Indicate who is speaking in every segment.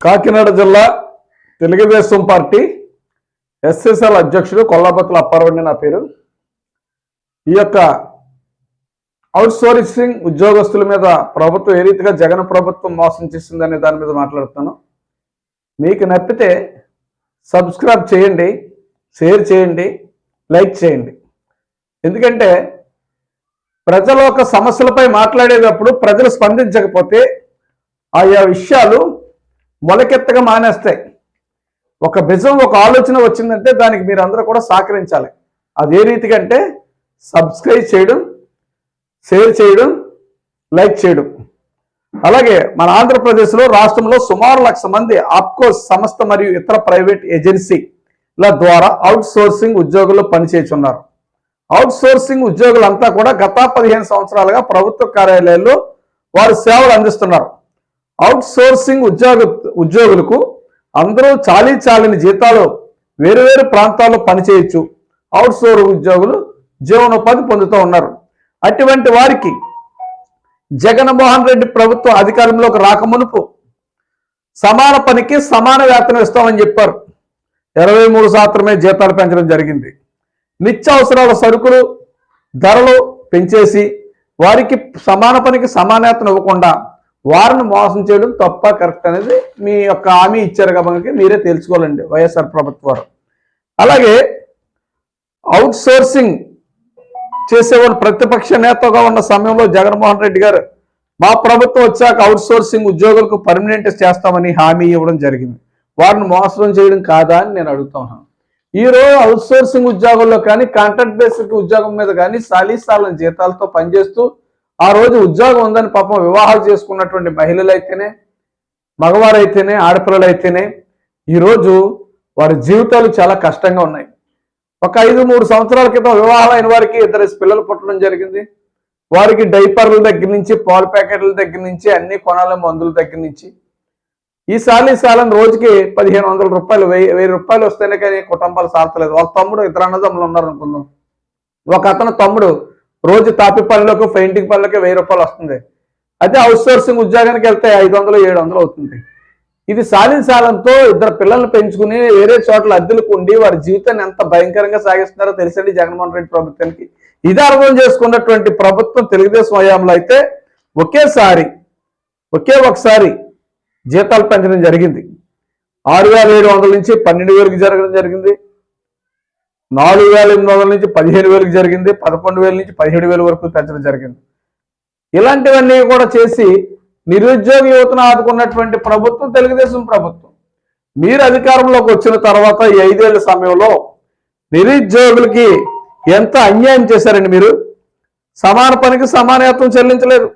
Speaker 1: కాకినాడ జిల్లా Telugu Desam party SSL అధ్యక్షుడు కొల్లాపత్ల అప్పారవండి నా పేరు. ఈ యొక్క అవుట్సోర్సింగ్ ఉద్యోగస్తుల మీద ప్రభుత్వం ఏ రీతిగా జగన్ ప్రభుత్వం మోసం చేసిందనే దాని మీద మాట్లాడుతాను మీకు నప్పితే సబ్స్క్రైబ్ చేయండి షేర్ చేయండి లైక్ చేయండి. ఎందుకంటే ప్రజల యొక్క సమస్యలపై మాట్లాడేటప్పుడు ప్రజలు స్పందించకపోతే ఆయా విషయాలు మొలకెత్తగా మానేస్తాయి ఒక బిజం ఒక ఆలోచన వచ్చిందంటే దానికి మీరు అందరూ కూడా సహకరించాలి. అది ఏ రీతిగా అంటే సబ్స్క్రైబ్ చేయడం షేర్ చేయడం లైక్ చేయడం. అలాగే మన ఆంధ్రప్రదేశ్లో రాష్ట్రంలో సుమారు లక్ష మంది ఆప్కో సంస్థ మరియు ఇతర ప్రైవేట్ ఏజెన్సీల ద్వారా అవుట్ సోర్సింగ్ ఉద్యోగులు పనిచేస్తున్నారు. అవుట్ సోర్సింగ్ ఉద్యోగులంతా కూడా గత పదిహేను సంవత్సరాలుగా ప్రభుత్వ కార్యాలయాల్లో వారు సేవలు అందిస్తున్నారు. అవుట్ సోర్సింగ్ ఉద్యోగ ఉద్యోగులకు అందరూ చాలీ చాలని జీతాలు వేరు వేరు ప్రాంతాల్లో పనిచేయచ్చు అవుట్ సోర్ ఉద్యోగులు జీవనోపాధి పొందుతూ ఉన్నారు. అటువంటి వారికి జగన్మోహన్ రెడ్డి ప్రభుత్వం అధికారంలోకి రాకమునుపు సమాన పనికి సమాన వేతనం ఇస్తామని చెప్పారు. ఇరవై మూడు శాతమే జీతాలు పెంచడం జరిగింది. నిత్యావసరాల సరుకులు ధరలు పెంచేసి వారికి సమాన పనికి సమానేతను ఇవ్వకుండా వారిని మోసం చేయడం తప్ప కరెక్ట్ అనేది మీ యొక్క హామీ ఇచ్చారు కాబట్టి మీరే తెలుసుకోవాలండి వైఎస్ఆర్ ప్రభుత్వం అలాగే అవుట్ సోర్సింగ్ చేసేవాళ్ళు ప్రతిపక్ష నేతగా ఉన్న సమయంలో జగన్మోహన్ రెడ్డి గారు మా ప్రభుత్వం వచ్చాక అవుట్ సోర్సింగ్ ఉద్యోగులకు పర్మనెంట్ చేస్తామని హామీ ఇవ్వడం జరిగింది. వారిని మోసం చేయడం కాదా అని నేను అడుగుతున్నాను ఈరోజు ఈ రోజు అవుట్ సోర్సింగ్ ఉద్యోగంలో కానీ కాంట్రాక్ట్ బేసిక్ ఉద్యోగం మీద కానీ సాలీసాలను జీతాలతో పనిచేస్తూ ఆ రోజు ఉద్యోగం ఉందని పాపం వివాహాలు చేసుకున్నటువంటి మహిళలు అయితేనే మగవారు అయితేనే ఆడపిల్లలు అయితేనే ఈరోజు వారి జీవితాలు చాలా కష్టంగా ఉన్నాయి. ఒక ఐదు మూడు సంవత్సరాల క్రితం వివాహం అయిన వారికి ఇద్దరు పిల్లలు పుట్టడం జరిగింది. వారికి డైపర్ల దగ్గర నుంచి పాల ప్యాకెట్ల దగ్గర నుంచి అన్ని కొనాల మందుల దగ్గర నుంచి. ఈ ఈసారి రోజుకి పదిహేను వందల రూపాయలు వెయ్యి వెయ్యి రూపాయలు వస్తేనే కానీ కుటుంబాలు సాధలేదు వాళ్ళ తమ్ముడు ఇద్దరు అన్నదమ్ములు ఉన్నారు అనుకుందాం ఒక అతను తమ్ముడు రోజు తాపి పనులకు పెయింటింగ్ పనులకి వెయ్యి రూపాయలు వస్తుంది. అయితే అవుట్ సోర్సింగ్ ఉద్యోగానికి వెళ్తే ఐదు వందలు ఏడు వందలు అవుతుంది. ఇది సాధించాలంతో ఇద్దరు పిల్లల్ని పెంచుకుని వేరే చోట్ల అద్దెలకు ఉండి వారి జీవితాన్ని ఎంత భయంకరంగా సాగిస్తున్నారో తెలిసండి జగన్మోహన్ రెడ్డి ప్రభుత్వానికి. ఇది అర్థం చేసుకున్నటువంటి ప్రభుత్వం తెలుగుదేశం హయాంలో అయితే ఒకేసారి ఒకే ఒకసారి జీతాలు పెంచడం జరిగింది. ఆరు వేల ఏడు వందల నుంచి పన్నెండు వేలకు జరగడం జరిగింది. నాలుగు వేల ఎనిమిది వందల నుంచి పదిహేను వేలకు జరిగింది పదకొండు వేల నుంచి పదిహేడు వేల వరకు పెంచడం జరిగింది. ఇలాంటివన్నీ కూడా చేసి నిరుద్యోగ యువతను ఆదుకున్నటువంటి ప్రభుత్వం తెలుగుదేశం ప్రభుత్వం. మీరు అధికారంలోకి వచ్చిన తర్వాత ఈ ఐదేళ్ళ సమయంలో నిరుద్యోగులకి ఎంత అన్యాయం చేశారండి మీరు? సమాన పనికి సమానత్వం చెల్లించలేదు.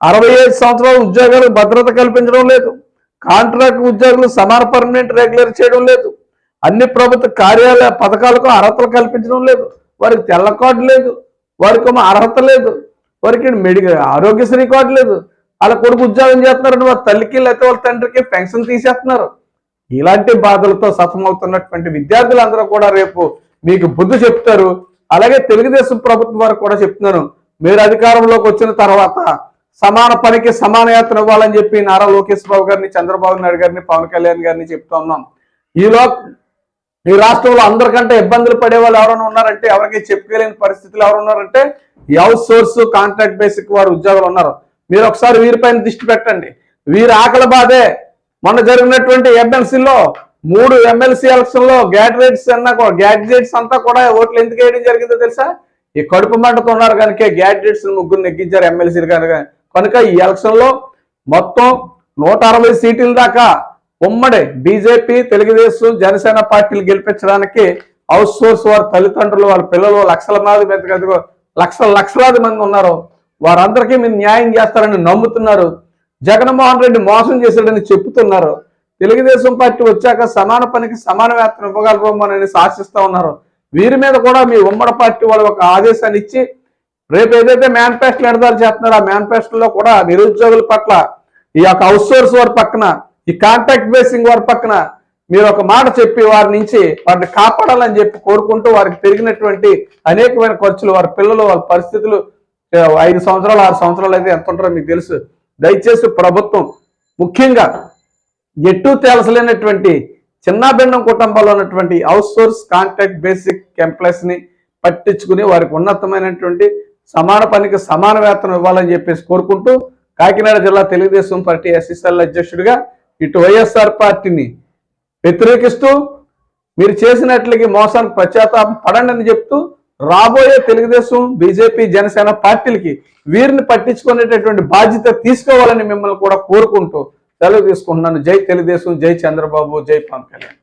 Speaker 1: అరవై ఐదు సంవత్సరాల ఉద్యోగాలు భద్రత కల్పించడం లేదు. కాంట్రాక్ట్ ఉద్యోగులు సమాన పర్మనెంట్ రెగ్యులర్ చేయడం లేదు. అన్ని ప్రభుత్వ కార్యాలయ పథకాలకు అర్హతలు కల్పించడం లేదు. వారికి తెల్ల కార్డు లేదు. వారికి అర్హత లేదు. వారికి మెడికల్ ఆరోగ్యశ్రీ కార్డు లేదు. వాళ్ళ కొడుకు ఉద్యోగం చేస్తున్నారని వాళ్ళ తల్లికి లేకపోతే వాళ్ళ తండ్రికి పెన్షన్ తీసేస్తున్నారు. ఇలాంటి బాధలతో సఫలమవుతున్నటువంటి విద్యార్థులందరూ కూడా రేపు మీకు బుద్ధి చెప్తారు. అలాగే తెలుగుదేశం ప్రభుత్వం వారు కూడా చెప్తున్నాను మీరు అధికారంలోకి వచ్చిన తర్వాత సమాన పనికి సమాన యాత్ర ఇవ్వాలని చెప్పి నారా లోకేష్ బాబు గారిని చంద్రబాబు నాయుడు గారిని పవన్ కళ్యాణ్ గారిని చెప్తా ఉన్నాం. ఈలో ఈ రాష్ట్రంలో అందరికంటే ఇబ్బందులు పడే వాళ్ళు ఎవరైనా ఉన్నారంటే ఎవరికి చెప్పుకోలేని పరిస్థితులు ఎవరు ఉన్నారంటే హౌస్ సోర్స్ కాంట్రాక్ట్ బేసిక్ వారు ఉద్యోగులు ఉన్నారు. మీరు ఒకసారి వీరిపైన దృష్టి పెట్టండి. వీరి ఆకలి బాధే. మొన్న జరిగినటువంటి ఎమ్మెల్సీలో మూడు ఎమ్మెల్సీ ఎలక్షన్లో గ్యాడ్రేట్స్ అన్నా కూడా అంతా కూడా ఓట్లు ఎందుకు వేయడం జరిగిందో తెలుసా? ఈ కడుపు మంటతో ఉన్నారు కనుక గ్యాడ్జెట్స్ ముగ్గురు నెగ్గించారు ఎమ్మెల్సీలు కనుక. కనుక ఈ ఎలక్షన్లో మొత్తం నూట అరవై సీట్ల దాకా ఉమ్మడి బీజేపీ తెలుగుదేశం జనసేన పార్టీలు గెలిపించడానికి హౌస్ సోర్స్ వారి తల్లిదండ్రులు వాళ్ళ పిల్లలు లక్షల మంది పెద్ద లక్షల లక్షలాది మంది ఉన్నారు. వారందరికీ మీరు న్యాయం చేస్తారని నమ్ముతున్నారు. జగన్మోహన్ రెడ్డి మోసం చేశాడని చెప్తున్నారు తెలుగుదేశం పార్టీ వచ్చాక సమాన పనికి సమాన వేతనం ఇవ్వగలరేమో ఆశిస్తూ ఉన్నారు. వీరి మీద కూడా మీ ఉమ్మడి పార్టీ వాళ్ళు ఒక ఆదేశాన్ని ఇచ్చి రేపు ఏదైతే మేనిఫెస్టో విడుదల చేస్తున్నారో ఆ మేనిఫెస్టోలో కూడా నిరుద్యోగుల పట్ల ఈ యొక్క హౌస్ సోర్స్ వారి పక్కన ఈ కాంట్రాక్ట్ బేసింగ్ వారి పక్కన మీరు ఒక మాట చెప్పి వారి నుంచి వారిని కాపాడాలని చెప్పి కోరుకుంటూ వారికి పెరిగినటువంటి అనేకమైన ఖర్చులు వారి పిల్లలు వాళ్ళ పరిస్థితులు ఐదు సంవత్సరాలు ఆరు సంవత్సరాలు అయితే ఎంత ఉంటారో మీకు తెలుసు. దయచేసి ప్రభుత్వం ముఖ్యంగా ఎటు తేల్చలేనటువంటి చిన్న భిన్నం కుటుంబాల్లో ఉన్నటువంటి హౌస్ సోర్స్ కాంట్రాక్ట్ బేసిక్ ఎంప్లాయీస్ని పట్టించుకుని వారికి ఉన్నతమైనటువంటి సమాన పనికి సమాన వేతనం ఇవ్వాలని చెప్పేసి కోరుకుంటూ కాకినాడ జిల్లా తెలుగుదేశం పార్టీ ఎస్ఎస్ఎల్ అధ్యక్షుడిగా ఇటు వైఎస్ఆర్ పార్టీని వ్యతిరేకిస్తూ మీరు చేసినట్లకి మోసానికి పశ్చాత్తాపం పడండి అని చెప్తూ రాబోయే తెలుగుదేశం బీజేపీ జనసేన పార్టీలకి వీరిని పట్టించుకునేటటువంటి బాధ్యత తీసుకోవాలని మిమ్మల్ని కూడా కోరుకుంటూ సెలవు తీసుకుంటున్నాను. జై తెలుగుదేశం జై చంద్రబాబు జై పవన్ కళ్యాణ్.